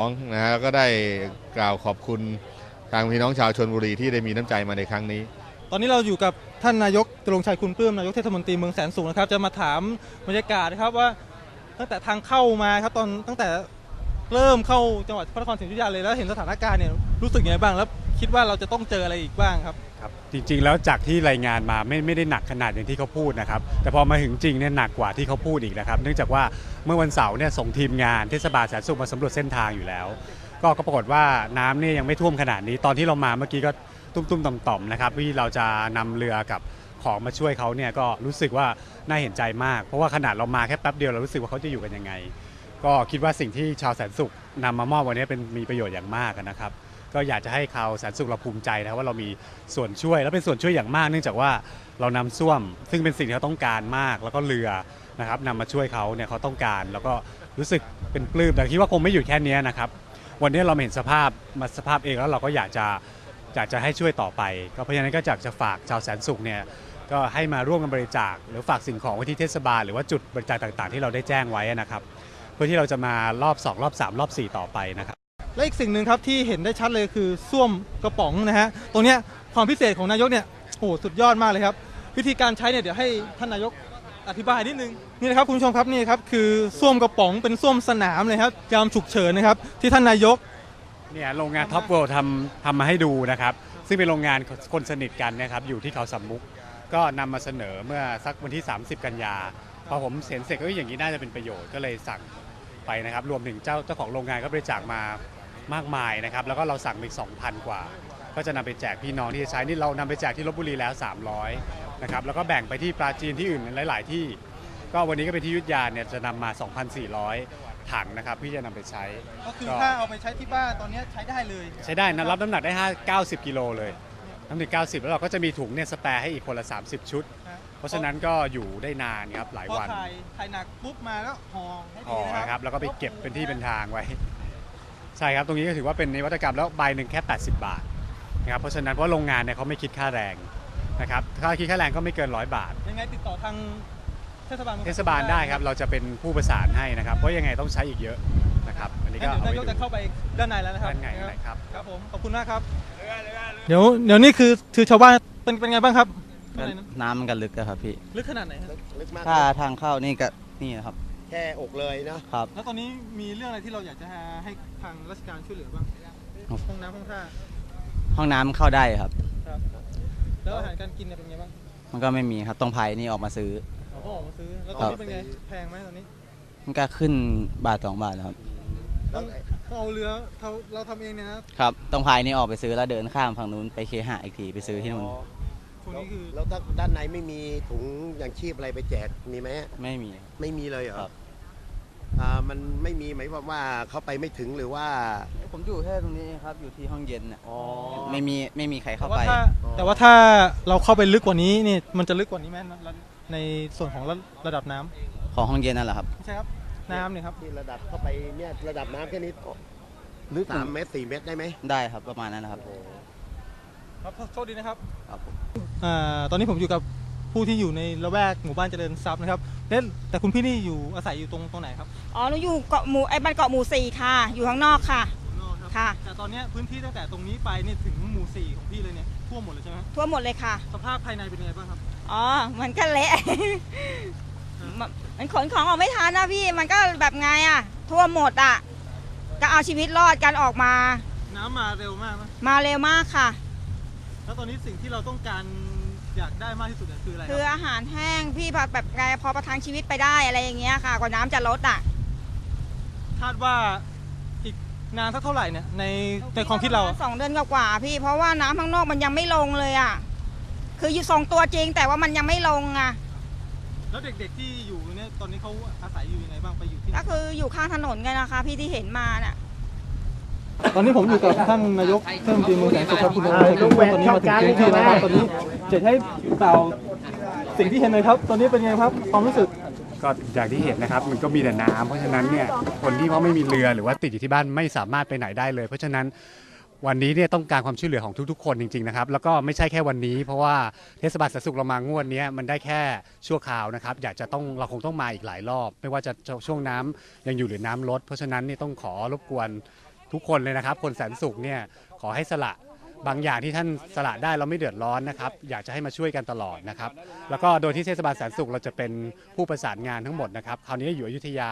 องนะฮะก็ได้กล่าวขอบคุณทางพี่น้องชาวชนบุรีที่ได้มีน้ำใจมาในครั้งนี้ ตอนนี้เราอยู่กับท่านนายกตรงชัยคุณปลื้มนายกเทศมนตรีเมืองแสนสุขนะครับ จะมาถามบรรยากาศนะครับว่าตั้งแต่ทางเข้ามาครับตอนตั้งแต่เริ่มเข้าจังหวัดพระนครศรีอยุธยาเลยแล้วเห็นสถานการณ์เนี่ยรู้สึกยังไงบ้างแล้ว คิดว่าเราจะต้องเจออะไรอีกบ้างครับ ครับจริงๆแล้วจากที่รายงานมาไม่ไม่ได้หนักขนาดอย่างที่เขาพูดนะครับแต่พอมาถึงจริงเนี่ยหนักกว่าที่เขาพูดอีกนะครับ เนื่องจากว่าเมื่อวันเสาร์เนี่ยส่งทีมงานเทศบาลแสนสุขมาสำรวจเส้นทางอยู่แล้ว ก็ก็ปรากฏว่าน้ำเนี่ยยังไม่ท่วมขนาดนี้ตอนที่เรามาเมื่อกี้ก็ตุ้มๆต่อมๆนะครับที่เราจะนำเรือกับของมาช่วยเขาเนี่ยก็รู้สึกว่าน่าเห็นใจมาก เพราะว่าขนาดเรามาแค่แป๊บเดียวเรารู้สึกว่าเขาจะอยู่กันยังไง ก็คิดว่าสิ่งที่ชาวแสนสุขนำมามอบวันนี้เป็นมีประโยชน์อย่างมากนะครับ ก็อยากจะให้ชาวแสนสุขเราภูมิใจนะครับว่าเรามีส่วนช่วยและเป็นส่วนช่วยอย่างมาก เนื่องจากว่าเรานำส้วม ซึ่งเป็นสิ่งที่เขาต้องการมาก แล้วก็เรือนะครับนำมาช่วยเขาเนี่ยเขาต้องการ แล้วก็รู้สึกเป็นปลื้มแต่คิดว่าคงไม่อยู่แค่เนี้ยนะครับ วันนี้เรามาเห็นสภาพมาสภาพเองแล้วเราก็อยากจะอยากจะให้ช่วยต่อไป ก็เพราะฉะนั้นก็อยากจะฝากชาวแสนสุขเนี่ยก็ให้มาร่วมกันบริจาค หรือฝากสิ่งของไว้ที่เทศบาลหรือว่าจุดบริจาคต่างๆ ที่เราได้แจ้งไว้นะครับ เพื่อที่เราจะมารอบ 2 รอบ 3 รอบ 4 ต่อไปนะครับ และอีกสิ่งหนึ่งครับที่เห็นได้ชัดเลยคือส้วมกระป๋องนะฮะตรงเนี้ยความพิเศษของนายกเนี่ยโอ้โหสุดยอดมากเลยครับ วิธีการใช้เนี่ยเดี๋ยวให้ท่านนายกอธิบายนิดนึงนี่นะครับคุณผู้ชมครับนี่ครับคือส้วมกระป๋องเป็นส้วมสนามเลยครับยามฉุกเฉินนะครับที่ท่านนายกเนี่ยโรงงานท็อปเวิลด์ทำทำมาให้ดูนะครับ ซึ่งเป็นโรงงานคนสนิทกันนะครับอยู่ที่เขาสำมุก ก็นำมาเสนอเมื่อสักวันที่ 30 กันยาพอผมเห็นเสร็จก็อย่างนี้น่าจะเป็นประโยชน์ก็เลยสั่งไปนะครับ รวมถึงเจ้าเจ้าของโรงงานก็บริจาคมา มากมายนะครับ แล้วก็เราสั่งไป2,000 กว่า ก็จะนำไปแจกพี่น้องที่จะใช้นี่เรานำไปแจกที่ลบบุรีแล้ว 300นะครับแล้วก็แบ่งไปที่ปราจีนที่อื่นหลาย ๆ ที่ ก็วันนี้ก็เป็นที่อยุทธยาเนี่ยจะนำมา 2,400 ถังนะครับที่จะนำไปใช้ ก็คือก็ถ้าเอาไปใช้ที่บ้านตอนนี้ใช้ได้เลย ใช้ได้นะรับน้ำหนักได้ 5 90 กิโลเลยน้ำหนัก90แล้วเราก็จะมีถุงเนี่ยสแปร์ให้อีกคนละ 30 ชุด เพราะฉะนั้นก็อยู่ได้นานครับหลายพอวันถ่ายถ่ายหนักปุ๊บมาแล้วห่อให้ห่ดีอนะนะคครัรับบแล้วก็ไปเก็บเป็นที่เป็นทางไว้ ใช่ครับ ตรงนี้ก็ถือว่าเป็นนวัตกรรมแล้วใบหนึ่งแค่ 80 บาทนะครับเพราะฉะนั้นเพราะโรงงานเนี่ยเขาไม่คิดค่าแรงนะครับถ้าคิดค่าแรงก็ไม่เกินร้อยบาท ยังไงติดต่อทางเทศบาลมืองเทศบาลได้ครับ เราจะเป็นผู้ประสานให้นะครับ เพราะยังไงต้องใช้อีกเยอะนะครับอันนี้งั้ก็นเดี๋ยวเอานายกไปจะเข้าไปด้านในแล้วนะครับด้านไงนะครับครับผมขอบคุณมากครับ เดี๋ยวเดี๋ยวนี่คือคือชาวบ้านเป็นเป็นไงบ้างครับก็น้ำมันก็ลึกอะครับพี่ ลึกขนาดไหนครับ ลึกมากถ้าทางเข้านี่ก็นี่นะครับ แค่อกเลยเนาะครับ แล้วตอนนี้มีเรื่องอะไรที่เราอยากจะให้ทางราชการช่วยเหลือบ้างห้องน้ำห้องท่าห้องน้ำเข้าได้ครับ ครับ แล้วอาหารการกินเนี่ยเป็นไงบ้างมันก็ไม่มีครับต้องพายนี่ออกมาซื้อเราก็ออกมาซื้อ แล้วตอนนี้เป็นไง แพงไหมตอนนี้ มันก็ขึ้นบาทสองบาทนะครับ ต้องต้องเอาเรือเราเราทำเองเนี่ยนะครับต้องพายนี่ออกไปซื้อแล้วเดินข้ามฝั่งนู้นไปเคหะอีกทีไปซื้อที่นู่นช่วงนี้คือ แล้วถ้าด้านในไม่มีถุงอย่างชีพอะไรไปแจกมีไหมไม่มี ไม่มีเลยเหรอครับ อ่ามันไม่มีหมายความว่าเขาไปไม่ถึงหรือว่า ผมอยู่แค่ตรงนี้ครับ อยู่ที่ห้องเย็นน่ะอ๋อ ไม่มีไม่มีใครแต่เข้าว่าไปถ้าแต่ว่าถ้าเราเข้าไปลึกกว่านี้นี่มันจะลึกกว่านี้ไหมระในส่วนของระระดับน้ำของห้องเย็นนั่นแหละครับ ไม่ใช่ครับน้ำเนี่ยครับ ที่ระดับเข้าไปเนี่ยระดับน้ำแค่นี้ลึกสามเมตรสี่เมตรได้ไหมได้ครับประมาณนั้นนะครับ ครับโชคดีนะครับ ครับผม อ่าตอนนี้ผมอยู่กับ ผู้ที่อยู่ในละแวกหมู่บ้านเจริญทรัพย์นะครับเอ๊ะแต่คุณพี่นี่อยู่อาศัยอยู่ตรงตรงไหนครับอ๋อหนูอยู่เกาะหมู่ไอ้บ้านเกาะหมู่สี่ค่ะ อยู่ข้างนอกค่ะข้างนอกครับค่ะ แต่ตอนเนี้ยพื้นที่ตั้งแต่ตรงนี้ไปนี่ถึงหมู่สี่ของพี่เลยเนี่ยท่วมหมดเลยใช่ไหมทั่วหมดเลยค่ะ สภาพภายในเป็นยังไงบ้างครับ อ๋อ มันก็เละ มันมันขนของออกไม่ทันนะพี่ มันก็แบบไงอะทั่วหมดอะก็เอาชีวิตรอดกันออกมา น้ำมาเร็วมากไหมมาเร็วมากค่ะ แล้วตอนนี้สิ่งที่เราต้องการ อยากได้มากที่สุดเนี่ยคืออะไรคือครับอาหารแห้งพี่พอแบบไงพอประทังชีวิตไปได้อะไรอย่างเงี้ยค่ะ กว่าน้ำจะลดอะ คาดว่าอีกนานสักเท่าไหร่เนี่ยในในความคิดเราสองเดือนกว่าๆพี่ เพราะว่าน้ำข้างนอกมันยังไม่ลงเลยอะ คืออยู่ทรงตัวจริงแต่ว่ามันยังไม่ลงอะ แล้วเด็กๆที่อยู่เนี่ยตอนนี้เขาอาศัยอยู่ยังไงบ้างไปอยู่ที่ไหนก็คืออยู่ข้างถนนกันนะคะ พี่ที่เห็นมาน่ะ ตอนนี้ผมอยู่กับท่านนายกเทศมนตรีเมืองแสนสุขครับคุณนายกตอนนี้มาถึงพื้นที่แล้วครับตอนนี้ จะให้กล่าวสิ่งที่เห็นเลยครับ ตอนนี้เป็นไงครับความรู้สึก ก็อย่างที่เห็นนะครับมันก็มีแต่น้ำเพราะฉะนั้นเนี่ยคนที่เขาไม่มีเรือหรือว่าติดอยู่ที่บ้านไม่สามารถไปไหนได้เลย เพราะฉะนั้นวันนี้เนี่ยต้องการความช่วยเหลือของทุกๆ คนจริงๆนะครับแล้วก็ไม่ใช่แค่วันนี้ เพราะว่าเทศบาลสาธารณสุขเรามางวดเนี้ยมันได้แค่ชั่วคราวนะครับอยากจะต้องเราคงต้องมาอีกหลายรอบ ไม่ว่าจะช่วงน้ำยังอยู่หรือน้ำลดเพราะฉะนั้นเนี่ยต้องขอรบกวนทุกคนเลยนะครับ คนแสนสุขเนี่ยขอให้สละ บางอย่างที่ท่านสละได้เราไม่เดือดร้อนนะครับ อยากจะให้มาช่วยกันตลอดนะครับ แล้วก็โดยที่เทศบาลแสนสุขเราจะเป็นผู้ประสานงานทั้งหมดนะครับ คราวนี้อยู่อยุธยา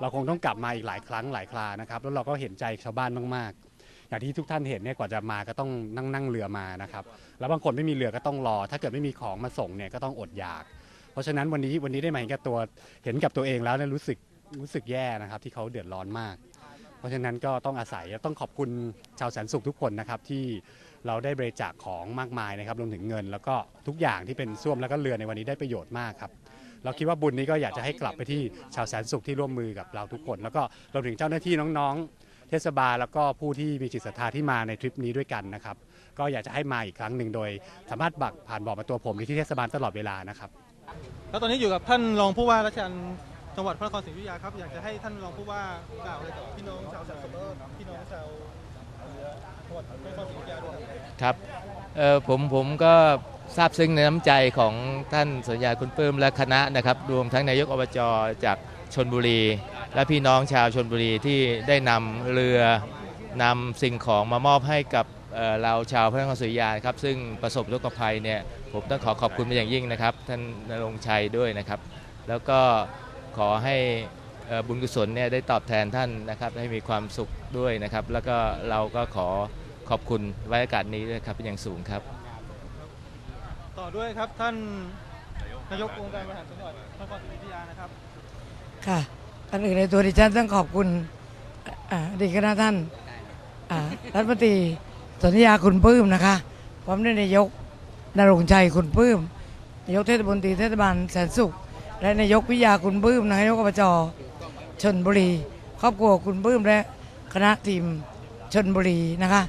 เราคงต้องกลับมาอีกหลายครั้งหลายครานะครับ แล้วเราก็เห็นใจชาวบ้านมากๆ อย่างที่ทุกท่านเห็นเนี่ยกว่าจะมาก็ต้องนั่งนั่งเรือมานะครับ แล้วบางคนไม่มีเรือก็ต้องรอ ถ้าเกิดไม่มีของมาส่งเนี่ยก็ต้องอดอยาก เพราะฉะนั้นวันนี้วันนี้ได้มาเห็นกับตัวเห็นกับตัวเองแล้วเนี่ยรู้สึกรู้สึกแย่นะครับ ที่เขาเดือดร้อนมาก เพราะฉะนั้นก็ต้องอาศัยต้องขอบคุณชาวแสนสุขทุกคนนะครับที่ เราได้บริจาคของมากมายนะครับรวมถึงเงิน แล้วก็ทุกอย่างที่เป็นส้วมแล้วก็เรือในวันนี้ได้ประโยชน์มากครับเราคิดว่าบุญนี้ก็อยากจะให้กลับไปที่ชาวแสนสุขที่ร่วมมือกับเราทุกคน แล้วก็รวมถึงเจ้าหน้าที่น้องๆ เทศบาลแล้วก็ผู้ที่มีจิตศรัทธาที่มาในทริปนี้ด้วยกันนะครับ ก็อยากจะให้มาอีกครั้งหนึ่งโดย สามารถบักผ่านบอกมาตัวผมที่เทศบาลตลอดเวลานะครับแล้วตอนนี้อยู่กับท่านรองผู้ว่าราชการจังหวัดพระนครศรีอยุธยาครับอยากจะให้ท่านรองผู้ว่ากล่าวอะไรกับพี่น้องชาวแสนสุขพี่น้องชาว ครับผมผมก็ซาบซึ้งในน้ำใจของท่านสัญญาคุณปลื้มและคณะนะครับรวมทั้งนายกอบจจากชนบุรี และพี่น้องชาวชนบุรีที่ได้นำเรือนำสิ่งของมามอบให้กับเเราชาวพระนครศรีอยุธยาครับซึ่งประสบทุกภัยเนี่ยผมต้องขอขอบคุณเป็นอย่างยิ่งนะครับ ท่านนรงชัยด้วยนะครับ แล้วก็ขอให้บุญกุศลเนี่ยได้ตอบแทนท่านนะครับให้มีความสุขด้วยนะครับ แล้วก็เราก็ขอ ขอบคุณไว้โอกาสนี้ด้วยครับเป็นอย่างสูงครับ ต่อด้วยครับท่านนายกองค์การบริหารจังหวัดพระนครศรีอยุธยานะครับ ค่ะก่อนอื่นในตัวดิฉันต้องขอบคุณอ่าอดีตคณะท่านอ่ารัฐมนตรีสนธิยาคุณปลื้มนะคะพร้อมด้วยนายกนรงค์ชัยคุณปลื้มนายกเทศมนตรีเทศบาลแสนสุข และนายกวิยาคุณปลื้มนายกอบจชนบุรี ครอบครัวคุณปลื้มและคณะทีมชนบุรีนะคะ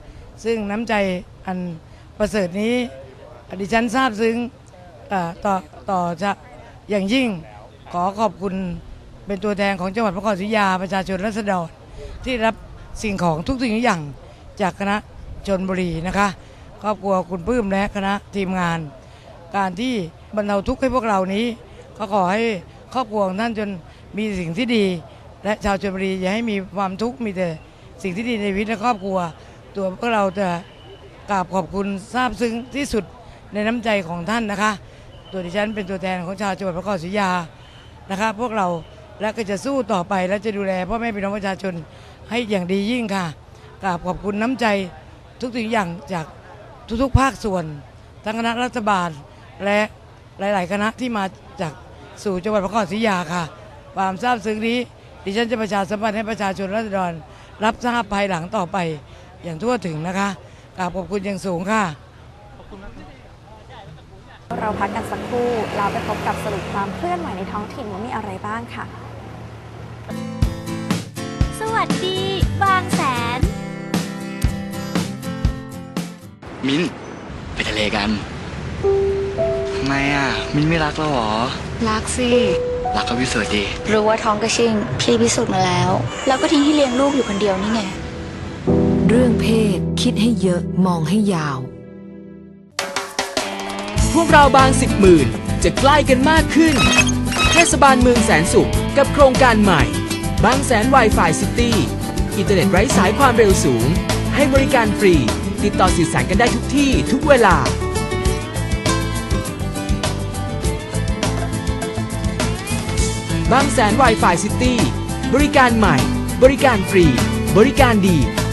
ซึ่งน้ำใจอันประเสริฐนี้ดิฉันทราบซึ้งต่อต่อจะอย่างยิ่งขอขอบคุณเป็นตัวแทนของจังหวัดพระนครศรีอยุธยาประชาชนรัษฎรที่รับสิ่งของทุกสิ่งทุกอย่างจากคณะชนบุรีนะคะครอบครัวคุณปื้มและคณะทีมงาน การที่บรรเทาทุกข์ให้พวกเรานี้ ก็ขอให้ครอบครัวของท่านจนมีสิ่งที่ดี และชาวชนบุรีอย่าให้มีความทุกข์มีแต่สิ่งที่ดีในชีวิตและครอบครัว ตัวพวกเราจะกราบขอบคุณซาบซึ้งที่สุดในน้ำใจของท่านนะคะ ตัวดิฉันเป็นตัวแทนของชาวจังหวัดพระนครศรีอยุธยานะครับพวกเราและก็จะสู้ต่อไปและจะดูแลพ่อแม่พี่น้องประชาชนให้อย่างดียิ่งค่ะกราบขอบคุณน้ำใจทุกสิ่งอย่างจากทุกๆภาคส่วนทั้งคณะรัฐบาลและหลาย ๆ คณะที่มาจากสู่จังหวัดพระนครศรีอยุธยาค่ะ ความทราบซึ้งนี้ดิฉันจะประชาสัมพันธ์ให้ประชาชนรัษฎรรับทราบภายหลังต่อไป อย่างทั่วถึงนะคะกราบขอบคุณอย่างสูงค่ะ เราพักกันสักครู่แล้วไปพบกับสรุปความเคลื่อนไหวในท้องถิ่นว่ามีอะไรบ้างค่ะ สวัสดี บางแสน มิ้นไปทะเลกันทำไมอะ มิ้นไม่รักเราเหรอ รักสิ รักก็พิสูจน์ดี รู้ว่าท้องกระชิงพี่พิสูจน์มาแล้ว แล้วก็ทิ้งที่เลี้ยงลูกอยู่คนเดียวนี่ไง เรื่องเพศ คิดให้เยอะมองให้ยาว พวกเราบางสิบหมื่นจะใกล้กันมากขึ้น เทศบาลเมืองแสนสุขกับโครงการใหม่ บางแสน Wi-Fi City อินเทอร์เน็ตไร้สายความเร็วสูง ให้บริการฟรี ติดต่อสื่อสารกันได้ทุกที่ทุกเวลา บางแสน Wi-Fi City บริการใหม่ บริการฟรี บริการดี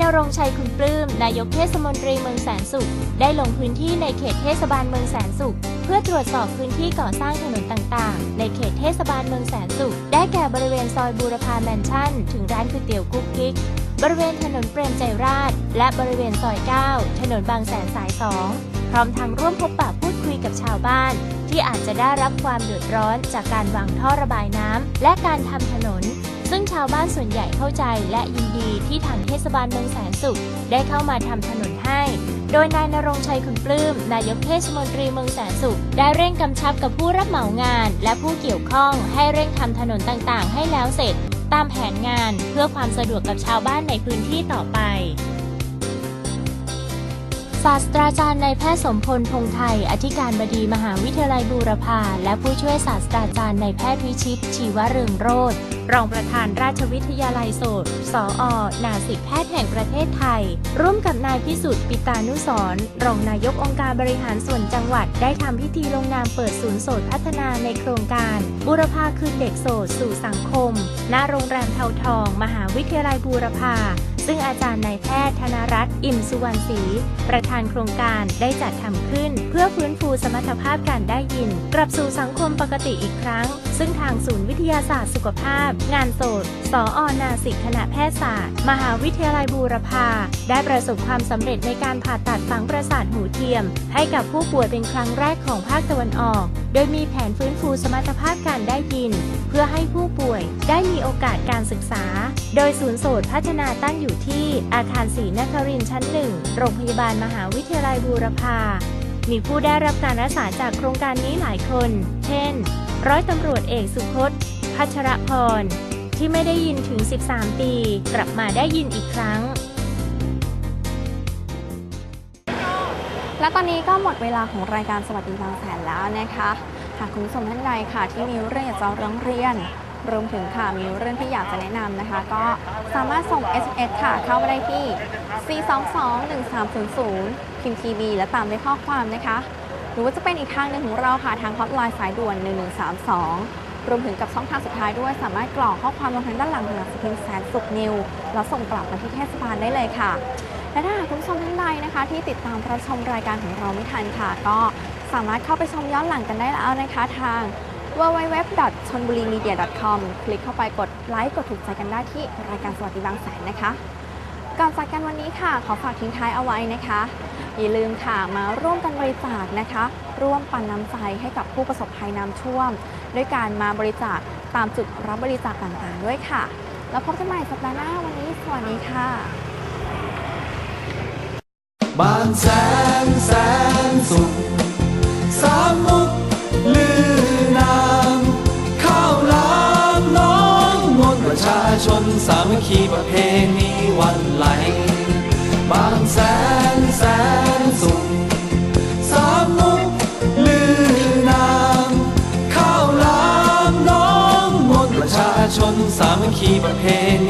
นายรงชัยคุณปลื้ม นายกเทศมนตรีเมืองแสนสุข ได้ลงพื้นที่ในเขตเทศบาลเมืองแสนสุข เพื่อตรวจสอบพื้นที่ก่อสร้างถนนต่างๆ ในเขตเทศบาลเมืองแสนสุข ได้แก่บริเวณซอยบูรพาแมนชั่น ถึงร้านก๋วยเตี๋ยวกุ๊กกิ๊ก บริเวณถนนเปรมใจราช และบริเวณซอย 9 ถนนบางแสนสาย 2 พร้อมทั้งร่วมพบปะพูดคุยกับชาวบ้าน ที่อาจจะได้รับความเดือดร้อนจากการวางท่อระบายน้ำและการทำถนน ซึ่งชาวบ้านส่วนใหญ่เข้าใจและยินดีที่ทางเทศบาลเมืองแสนสุข ได้เข้ามาทำถนนให้ โดยนายนรงชัยคุณปลื้มนายกเทศมนตรีเมืองแสนสุข ได้เร่งกำชับกับผู้รับเหมางาน และผู้เกี่ยวข้องให้เร่งทำถนนต่างๆ ให้แล้วเสร็จ ตามแผนงานเพื่อความสะดวกกับชาวบ้านในพื้นที่ต่อไปศาสตราจารย์นายแพทย์สมพลพงษ์ไทย อธิการบดีมหาวิทยาลัยบูรพา และผู้ช่วยศาสตราจารย์นายแพทย์วิชิต ชีวเรืองโรธ รองประธานราชวิทยาลัยโสตสออนาสิกแพทย์แห่งประเทศไทย ร่วมกับนายพิสุทธิ์ปิตานุสรรองนายกองค์การบริหารส่วนจังหวัด ได้ทำพิธีลงนามเปิดศูนย์โสตพัฒนาในโครงการ บูรพาคืนเด็กโสตสู่สังคม ณ โรงแรมเทาทอง มหาวิทยาลัยบูรพาซึ่งอาจารย์นายแพทย์ธนรัตน์อิ่มสุวรรณศรีประธานโครงการได้จัดทำขึ้น เพื่อฟื้นฟูสมรรถภาพการได้ยิน กลับสู่สังคมปกติอีกครั้ง ซึ่งทางศูนย์วิทยาศาสตร์สุขภาพงานโสตสออนาสิกคณะแพทยศาสตร์ มหาวิทยาลัยบูรพา ได้ประสบความสำเร็จในการผ่าตัดฝังประสาทหูเทียม ให้กับผู้ป่วยเป็นครั้งแรกของภาคตะวันออก โดยมีแผนฟื้นฟูสมรรถภาพการได้ยิน เพื่อให้ผู้ป่วยได้มีโอกาสการศึกษา โดยศูนย์โสตพัฒนาตั้งอยู่ที่อาคารศรีนครินชั้นหนึ่งโรงพยาบาลมหาวิทยาลัยบูรพา มีผู้ได้รับการรักษาจากโครงการนี้หลายคน เช่น ร้อยตำรวจเอกสุพจน์ พัชรพร ที่ไม่ได้ยินถึง 13 ปี กลับมาได้ยินอีกครั้ง และตอนนี้ก็หมดเวลาของรายการสวัสดีบางแสนแล้วนะคะหากคุณผู้ชมท่านใดค่ะ ที่มีเรื่องอยากจะร้องเรียนรวมถึงค่ะมีเรื่องที่อยากจะแนะนำนะคะ ก็สามารถส่ง SMS ค่ะ เข้ามาได้ที่ 422-1300 พิมพ์ทีบีและตามด้วยข้อความนะคะ หรือว่าจะเป็นอีกทางหนึ่งของเราค่ะ ทางฮอตไลน์สายด่วน 1132 รวมถึงกับช่องทางสุดท้ายด้วยสามารถกรอกข้อความลงทางด้านหลังของหนังสือพิมพ์แสนสุขนิวแล้วส่งกลับมาที่เทศบาลได้เลยค่ะและถ้าคุณผู้ชมท่านใดนะคะ ที่ติดตามรับชมรายการของเราไม่ทันค่ะ ก็สามารถเข้าไปชมย้อนหลังกันได้แล้วนะคะทาง www.chonburimedia.com คลิกเข้าไปกดไลค์กดถูกใจกันได้ที่รายการสวัสดีบางแสนนะคะ ก่อนจากกันวันนี้ค่ะ ขอฝากทิ้งท้ายเอาไว้นะคะ อย่าลืมค่ะมาร่วมกันบริจาคนะคะ ร่วมปันน้ำใจให้กับผู้ประสบภัยน้ำท่วม ด้วยการมาบริจาคตามจุดรับบริจาคต่างๆ ด้วยค่ะ แล้วพบกันใหม่สัปดาห์หน้าวันนี้สวัสดีค่ะ บางแสนแสนสุขสามมุกลือนามข้าวลามน้องมนประชาชนสามัคคีประเพณี สามัคคีประเพณี